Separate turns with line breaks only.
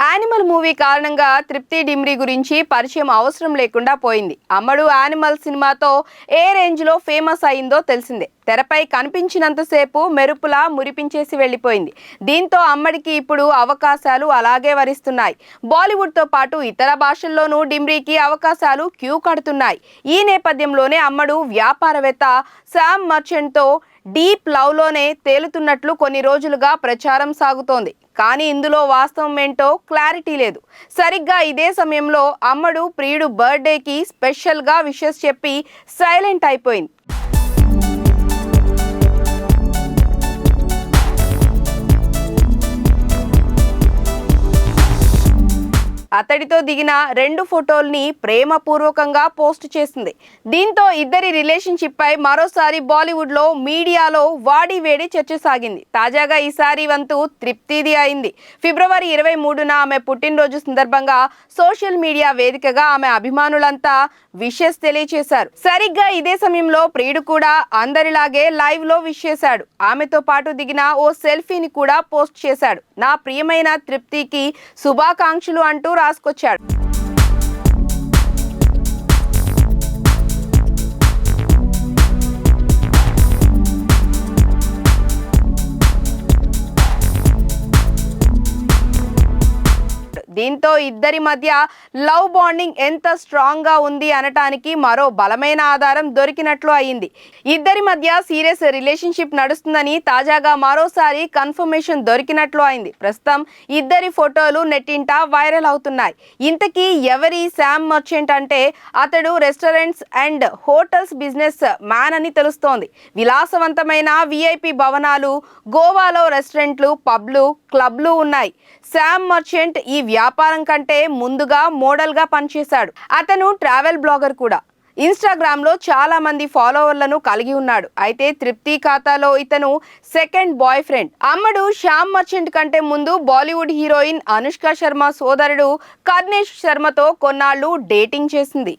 Animal movie కారణంగా తృప్తి డిమ్రీ గురించి పరిచయం అవసరం లేకుండా పోయింది. అమ్మడు యానిమల్ సినిమాతో ఏ రేంజ్లో ఫేమస్ అయిందో తెలిసిందే. తెరపై కనిపించినంతసేపు మెరుపులా మురిపించేసి వెళ్ళిపోయింది. దీంతో అమ్మడికి ఇప్పుడు అవకాశాలు అలాగే వరిస్తున్నాయి. బాలీవుడ్తో పాటు ఇతర భాషల్లోనూ డిమ్రీకి అవకాశాలు క్యూ కడుతున్నాయి. ఈ నేపథ్యంలోనే అమ్మడు వ్యాపారవేత్త శామ్ మర్చెంట్తో డీప్ లవ్లోనే తేలుతున్నట్లు కొన్ని రోజులుగా ప్రచారం సాగుతోంది. కానీ ఇందులో వాస్తవం ఏంటో క్లారిటీ లేదు. సరిగ్గా ఇదే సమయంలో అమ్మడు ప్రియుడు బర్త్డేకి స్పెషల్గా విషెస్ చెప్పి సైలెంట్ అయిపోయింది. అతడితో దిగిన రెండు ఫోటోల్ని ప్రేమపూర్వకంగా పోస్ట్ చేసింది. దీంతో ఇద్దరి రిలేషన్షిప్ పై మరోసారి బాలీవుడ్లో మీడియాలో వాడి వేడి చర్చ సాగింది. తాజాగా ఈసారి వంతు తృప్తిది అయింది. ఫిబ్రవరి ఇరవై మూడున ఆమె పుట్టినరోజు సందర్భంగా సోషల్ మీడియా వేదికగా ఆమె అభిమానులంతా విషెస్ తెలియచేశారు. సరిగ్గా ఇదే సమయంలో ప్రియుడు కూడా అందరిలాగే లైవ్లో విష్ చేశాడు. ఆమెతో పాటు దిగిన ఓ సెల్ఫీని కూడా పోస్ట్ చేశాడు. నా ప్రియమైన తృప్తికి శుభాకాంక్షలు అంటూ రాసుకొచ్చాడు. దీంతో ఇద్దరి మధ్య లవ్ బాండింగ్ ఎంత స్ట్రాంగ్గా ఉంది అనటానికి మరో బలమైన ఆధారం దొరికినట్లు అయింది. ఇద్దరి మధ్య సీరియస్ రిలేషన్షిప్ నడుస్తుందని తాజాగా మరోసారి కన్ఫర్మేషన్ దొరికినట్లు అయింది. ప్రస్తుతం ఇద్దరి ఫోటోలు నెట్టింట వైరల్ అవుతున్నాయి. ఇంతకీ ఎవరి శామ్ మర్చెంట్ అంటే అతడు restaurants and hotels businessman అని తెలుస్తోంది. విలాసవంతమైన విఐపి భవనాలు గోవాలో రెస్టారెంట్లు పబ్లు క్లబ్లు ఉన్నాయి. శామ్ మర్చెంట్ ఈ వ్యాపారం కంటే ముందుగా మోడల్గా పనిచేశాడు. అతను ట్రావెల్ బ్లాగర్ కూడా. ఇన్స్టాగ్రామ్లో చాలా మంది ఫాలోవర్లను కలిగి ఉన్నాడు. అయితే తృప్తి ఖాతాలో ఇతను సెకండ్ బాయ్ ఫ్రెండ్. అమ్మడు శ్యామ్ మర్చెంట్ కంటే ముందు బాలీవుడ్ హీరోయిన్ అనుష్క శర్మ సోదరుడు కర్ణేష్ శర్మతో కొన్నాళ్ళు డేటింగ్ చేసింది.